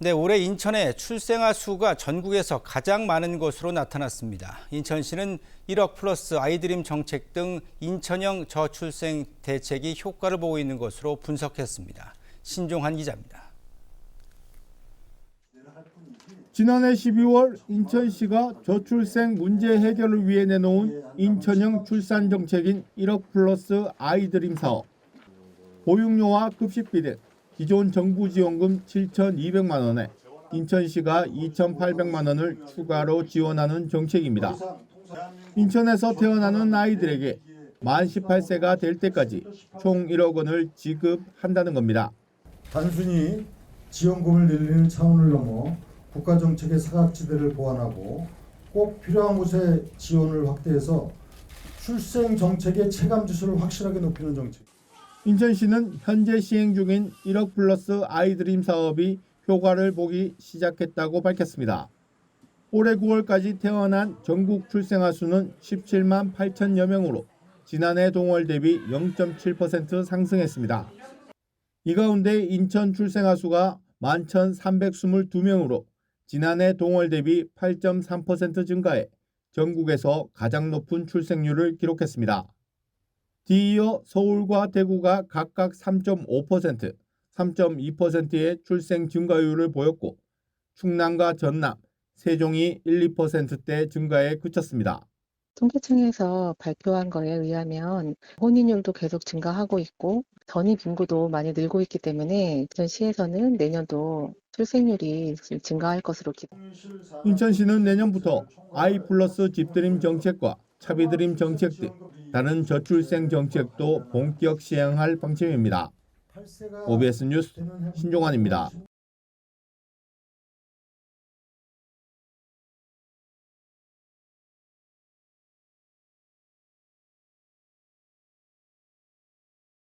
네, 올해 인천의 출생아 수가 전국에서 가장 많은 것으로 나타났습니다. 인천시는 1억 플러스 아이드림 정책 등 인천형 저출생 대책이 효과를 보고 있는 것으로 분석했습니다. 신종환 기자입니다. 지난해 12월 인천시가 저출생 문제 해결을 위해 내놓은 인천형 출산 정책인 1억 플러스 아이드림 사업. 보육료와 급식비 등 기존 정부 지원금 7,200만 원에 인천시가 2,800만 원을 추가로 지원하는 정책입니다. 인천에서 태어나는 아이들에게 만 18세가 될 때까지 총 1억 원을 지급한다는 겁니다. 단순히 지원금을 늘리는 차원을 넘어 국가 정책의 사각지대를 보완하고 꼭 필요한 곳에 지원을 확대해서 출생 정책의 체감 지수를 확실하게 높이는 정책. 인천시는 현재 시행 중인 1억 플러스 아이드림 사업이 효과를 보기 시작했다고 밝혔습니다. 올해 9월까지 태어난 전국 출생아 수는 17만 8천여 명으로 지난해 동월 대비 0.7% 상승했습니다. 이 가운데 인천 출생아 수가 11,322명으로 지난해 동월 대비 8.3% 증가해 전국에서 가장 높은 출생률을 기록했습니다. 뒤이어 서울과 대구가 각각 3.5%, 3.2%의 출생 증가율을 보였고 충남과 전남, 세종이 1, 2%대 증가에 그쳤습니다. 통계청에서 발표한 거에 의하면 혼인율도 계속 증가하고 있고 전입 인구도 많이 늘고 있기 때문에 인천시에서는 내년도 출생률이 증가할 것으로 기대합니다. 인천시는 내년부터 아이 플러스 집드림 정책과 차비드림 정책 등 다른 저출생 정책도 본격 시행할 방침입니다. OBS 뉴스 신종환입니다.